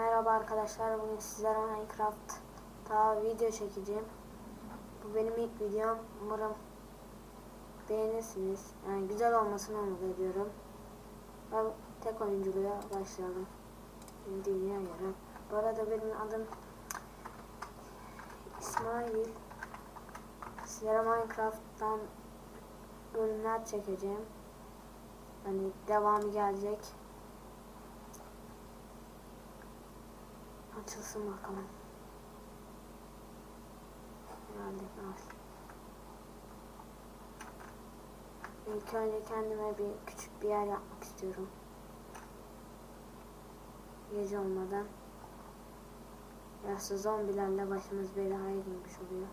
Merhaba arkadaşlar. Bugün sizlere Minecraft'ta video çekeceğim. Bu benim ilk videom. Umarım beğenirsiniz. Yani güzel olmasını umut ediyorum. Ben tek oyunculuğa başlayalım. Dünya göre. Bu arada benim adım İsmail. Sizlere Minecraft'tan bölümler çekeceğim. Hani devamı gelecek. Açılsın bakalım. Herhalde var. İlk önce kendime bir küçük bir yer yapmak istiyorum. Gece olmadan. Yaşlı zombilerle başımız belaya girmiş oluyor.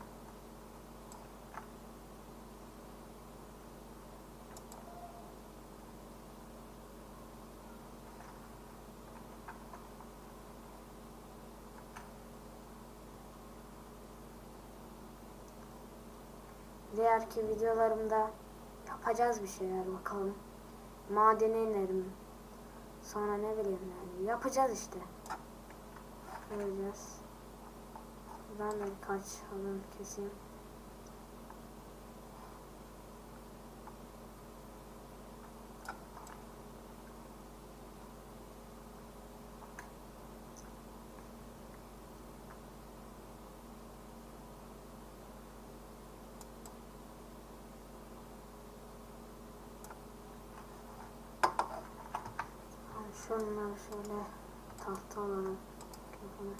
Diğerki videolarımda yapacağız bir şeyler bakalım. Madene inerim. Sonra ne bileyim yani yapacağız işte. Göreceğiz. Ben de birkaç alın keseyim. Şunları şöyle tahta olarak yapalım.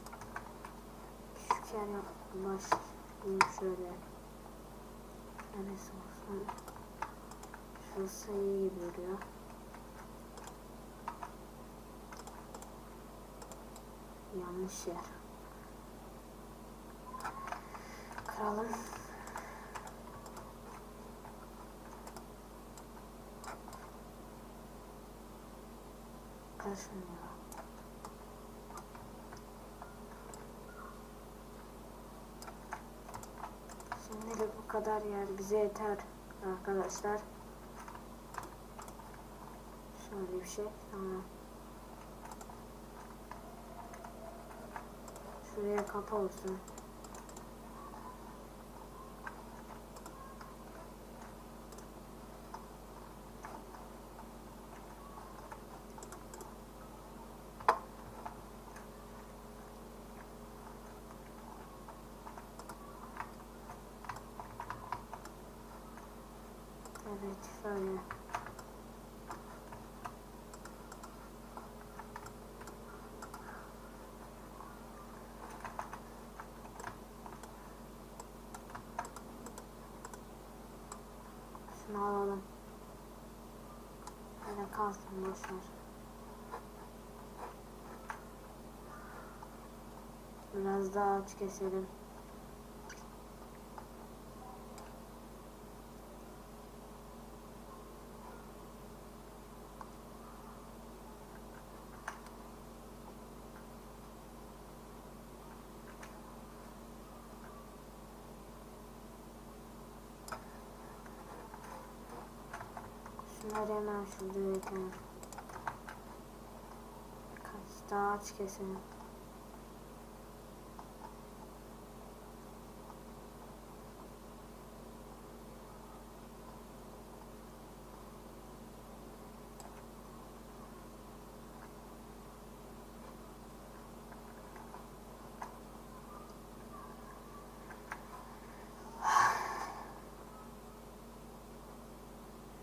Küçük yer yap başlayayım şöyle. Neresi olsun? Şurası iyi duruyor. Yanlış yer. Kıralım. Karışmıyor. Şimdilik bu kadar yer bize yeter arkadaşlar. Şöyle bir şey tamam. Şuraya kapı olsun. Evet şöyle. Şunu alalım. Böyle kalsın boşver. Biraz daha ağaç keselim. Şunları hemen şurada üretelim. Kaç keselim.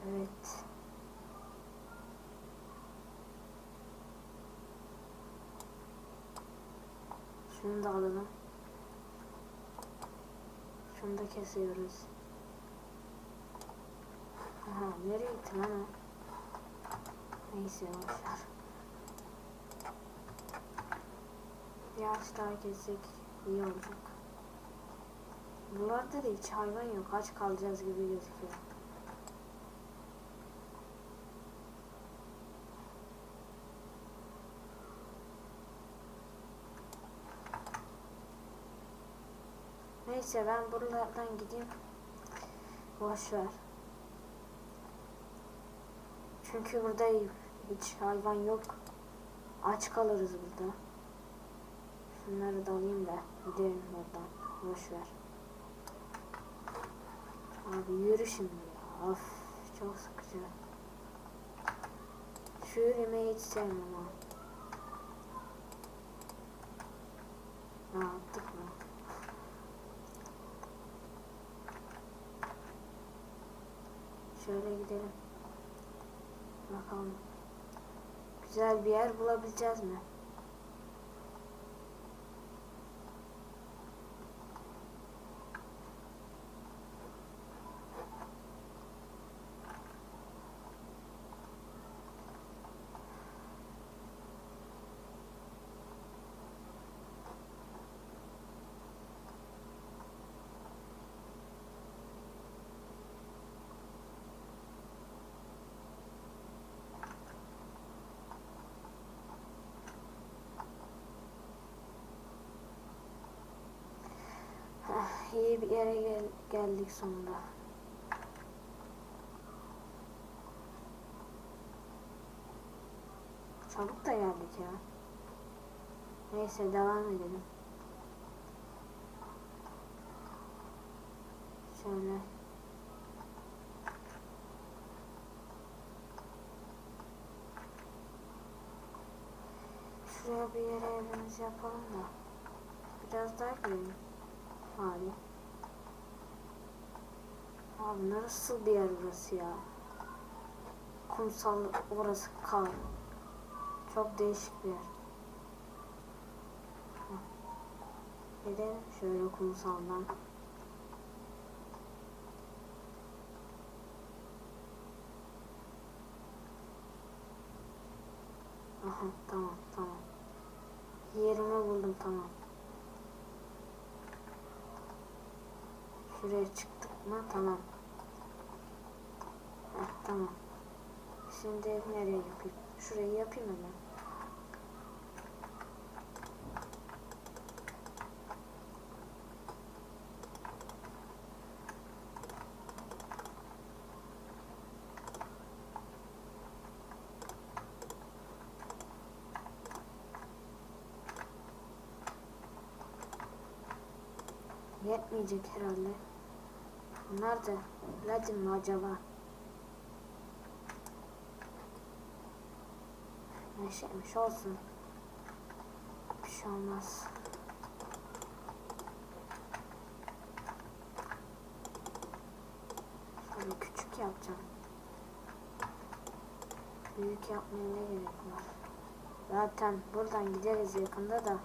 Evet. Şunu da alalım. Şunu da kesiyoruz. Aha nereye gitti lan o? Neyse boşver. Bir ağaç daha kessek iyi olacak. Buralarda da hiç hayvan yok. Aç kalacağız gibi gözüküyor. Neyse ben buralardan gideyim. Boş ver. Çünkü burada hiç hayvan yok. Aç kalırız burada. Şunları da alayım da gidelim buradan. Boş ver. Abi yürü şimdi ya. Of çok sıkıcı. Şu yürümeyi hiç sevmem ha. Ne yaptık mı? Şöyle gidelim. Bakalım. Güzel bir yer bulabileceğiz mi? Heh, iyi bir yere gel- geldik sonunda. Çabuk da geldik ya. Neyse devam edelim. Şöyle. Şuraya bir yere evimizi yapalım da. Biraz daha gidelim. Abi. Abi nasıl bir yer burası ya? Kumsal orası kal. Çok değişik bir yer. Gidelim şöyle kumsaldan. Aha tamam tamam. Yerimi buldum tamam. Şuraya çıktık mı? Tamam. Heh, tamam. Şimdi nereye yapayım? Şurayı yapayım hemen. Yetmeyecek herhalde. Da Latin mi acaba? Ne şeymiş olsun. Bir şey olmaz. Şöyle küçük yapacağım. Büyük yapmaya ne gerek var? Zaten buradan gideriz yakında da.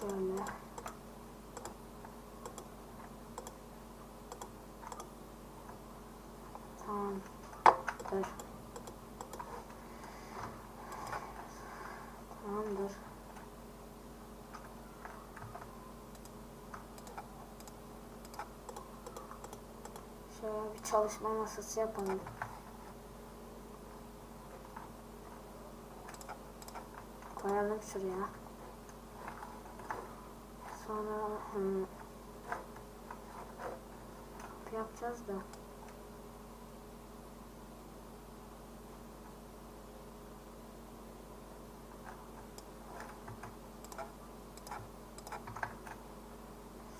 Şöyle. Tamam. Dur. Tamamdır. Şöyle bir çalışma masası yapalım. Koyalım şuraya. Sonra kapı yapacağız da.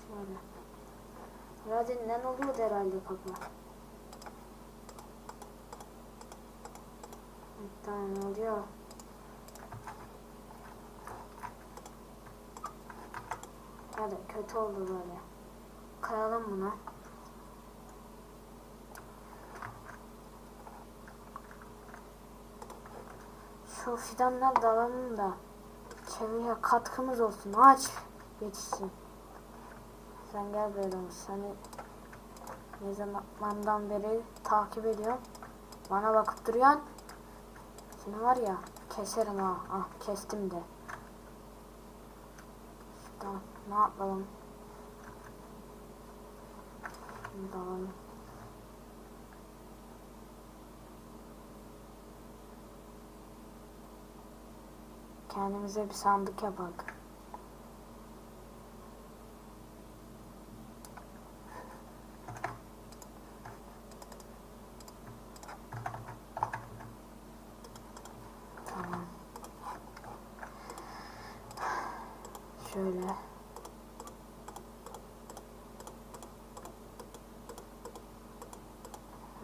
Şöyle. Radinden oluyor herhalde kapı. Tamam oluyor. Hadi kötü oldu böyle. Kayalım bunu. Şu fidanlar da alalım da çevreye katkımız olsun. Ağaç yetişsin. Sen gel böyle seni ne zamandan beri takip ediyorum. Bana bakıp duruyorsun. Seni var ya keserim ha. Ah kestim de. Tamam ne yapalım? Alalım. Kendimize bir sandık yapalım. Şöyle.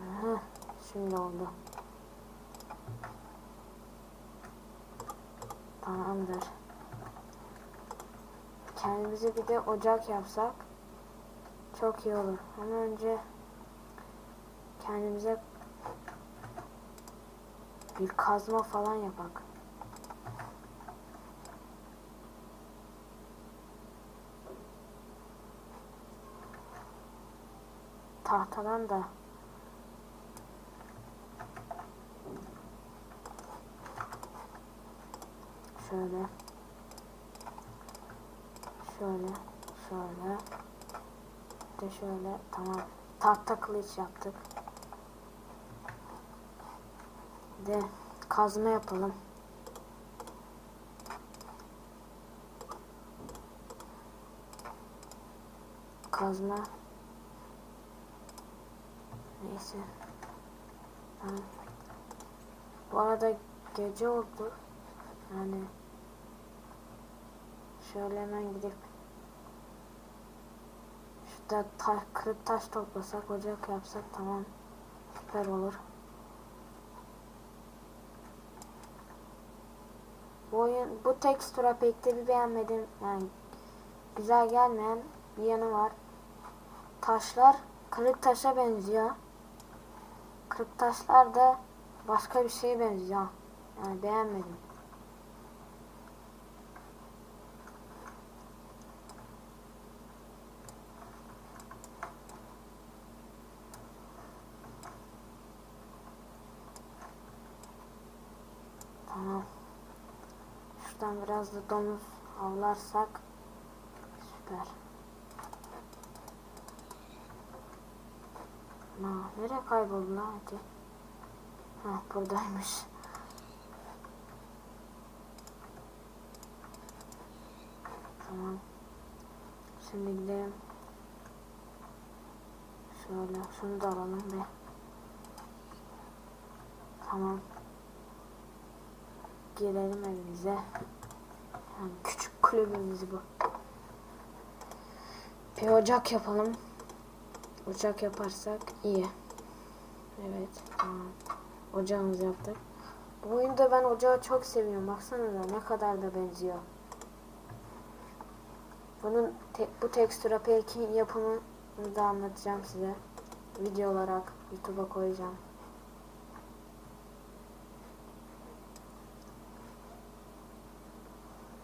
Aha, şimdi oldu. Tamamdır. Kendimize bir de ocak yapsak çok iyi olur. Ama önce kendimize bir kazma falan yapak. Tahtadan da şöyle şöyle şöyle. Bir de şöyle tamam. Tahta kılıç yaptık. Bir de kazma yapalım. Kazma. Neyse. Tamam. bu arada gece oldu. Yani şöyle hemen gidip şurada taş, kırık taş toplasak ocak yapsak tamam süper olur. Bu oyun bu tekstura pek de bir beğenmedim yani güzel gelmeyen bir yanı var. Taşlar kırık taşa benziyor. Kırık taşlar da başka bir şeye benziyor. Yani beğenmedim. Tamam. Şuradan biraz da domuz avlarsak süper. Na, nereye kayboldu lan hadi? Ha buradaymış. Tamam. Şimdi gidelim. Şöyle şunu da alalım be. Tamam. Girelim evimize. Yani küçük kulübümüz bu. Bir ocak yapalım. Ocak yaparsak iyi. Evet tamam. Ocağımızı yaptık. Bu oyunda ben ocağı çok seviyorum. Baksanıza ne kadar da benziyor. Bunun te- bu tekstüra peki yapımını da anlatacağım size. Video olarak YouTube'a koyacağım.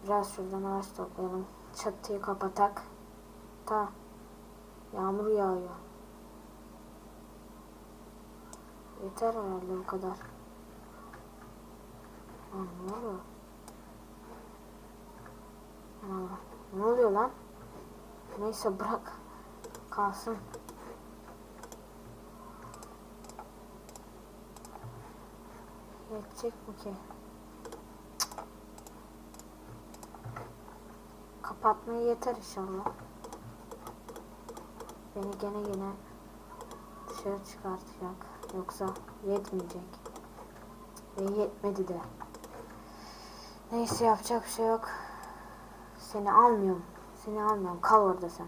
Biraz şuradan ağaç toplayalım. Çatıyı kapatak. Ta. Yağmur yağıyor. Yeter herhalde bu kadar. Lan ne oluyor? Aa, ne oluyor lan? Neyse bırak. Kalsın. Yetecek mi ki? Kapatmayı yeter inşallah. Beni gene gene dışarı çıkartacak. Yoksa yetmeyecek. Ve yetmedi de. Neyse yapacak bir şey yok. Seni almıyorum. Seni almıyorum. Kal orada sen.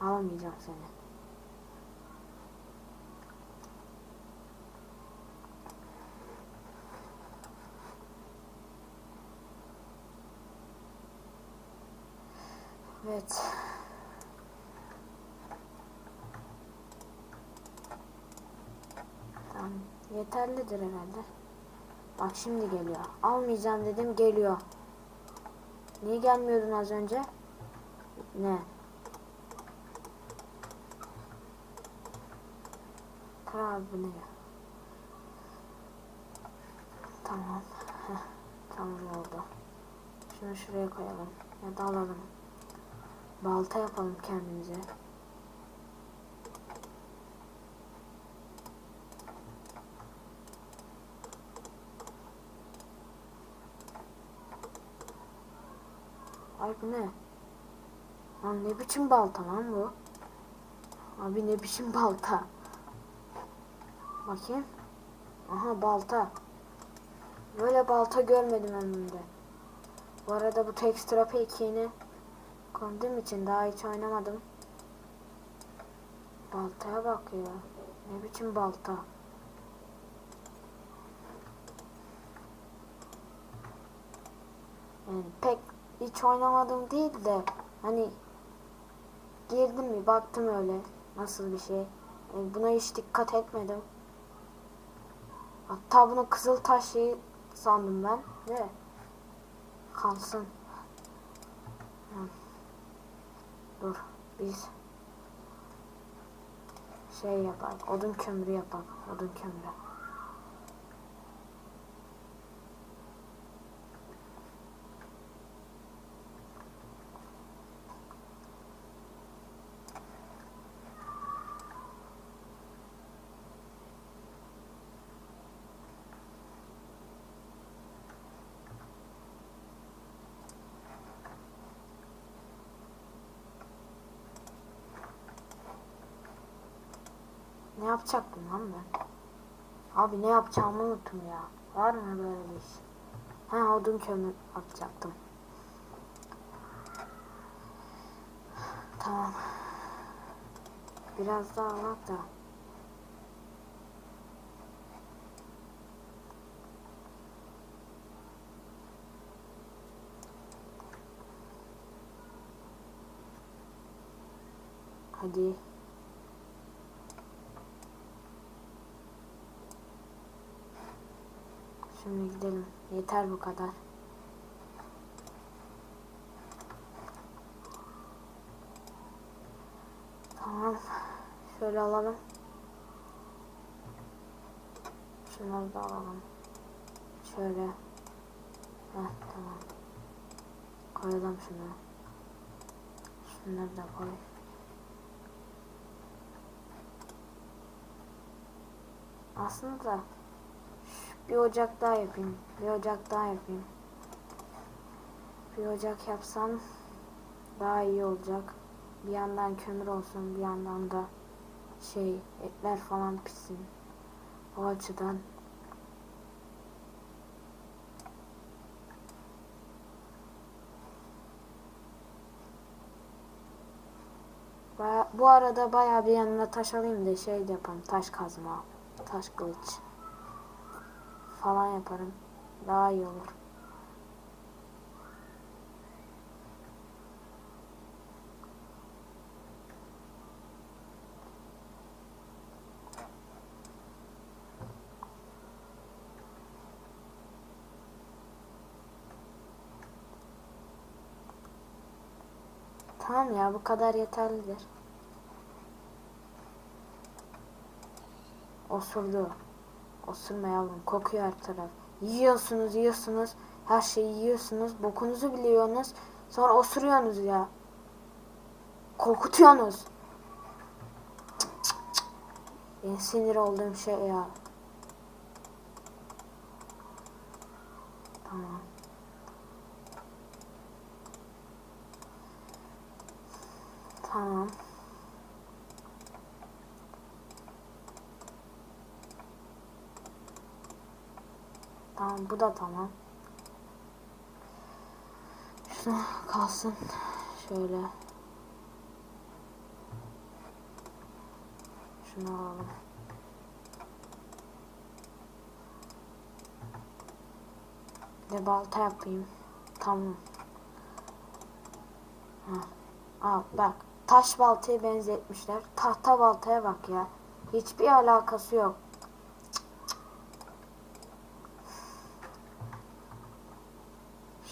Almayacağım seni. Evet. Tamam. Yeterlidir herhalde. Bak şimdi geliyor. Almayacağım dedim geliyor. Niye gelmiyordun az önce? Ne? Kral bu? Tamam. Heh, tamam oldu. Şunu şuraya koyalım. Ya da alalım. Balta yapalım kendimize. Ay bu ne? Lan ne biçim balta lan bu? Abi ne biçim balta? Bakayım. Aha balta. Böyle balta görmedim ömrümde. Bu arada bu Textra Pack'ini Konuduğum için daha hiç oynamadım. Baltaya bak ya. Ne biçim balta. Yani pek hiç oynamadım değil de hani girdim bir baktım öyle nasıl bir şey. Yani buna hiç dikkat etmedim. Hatta bunu kızıl taş şeyi sandım ben de kalsın. Hı. Dur biz şey yapak odun kömürü yapak odun kömürü. Ne yapacaktım lan ben? Abi ne yapacağımı unuttum ya. Var mı böyle bir iş? Ha odun kömür yapacaktım. Tamam. Biraz daha var da. Hadi. Şimdi gidelim. Yeter bu kadar. Tamam. Şöyle alalım. Şunları da alalım. Şöyle. Heh, tamam. Koyalım şunu. Şunları da koy. Aslında bir ocak daha yapayım. Bir ocak daha yapayım. Bir ocak yapsam daha iyi olacak. Bir yandan kömür olsun, bir yandan da şey etler falan pişsin. O açıdan Baya- bu arada bayağı bir yanına taş alayım da şey de yaparım. Taş kazma, taş kılıç falan yaparım. Daha iyi olur. Tamam ya bu kadar yeterlidir. Osurdu. Osurma yavrum kokuyor her taraf. Yiyorsunuz yiyorsunuz. Her şeyi yiyorsunuz. Bokunuzu biliyorsunuz. Sonra osuruyorsunuz ya. Korkutuyorsunuz. Cık. En sinir olduğum şey ya. Tamam. Tamam. Tamam bu da tamam. Şunu kalsın. Şöyle. Şunu alalım. De balta yapayım. Tamam. Ha. Al bak. Taş baltaya benzetmişler. Tahta baltaya bak ya. Hiçbir alakası yok.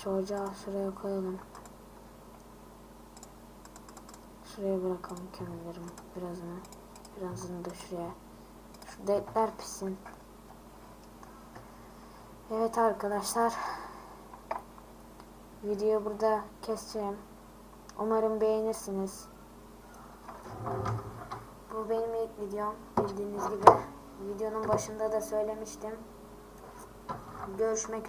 Şu şuraya koyalım. Şuraya bırakalım kömürlerimi. Birazını. Birazını da şuraya. Şurada etler pişsin. Evet arkadaşlar. Videoyu burada keseceğim. Umarım beğenirsiniz. Bu benim ilk videom. Bildiğiniz gibi. Videonun başında da söylemiştim. Görüşmek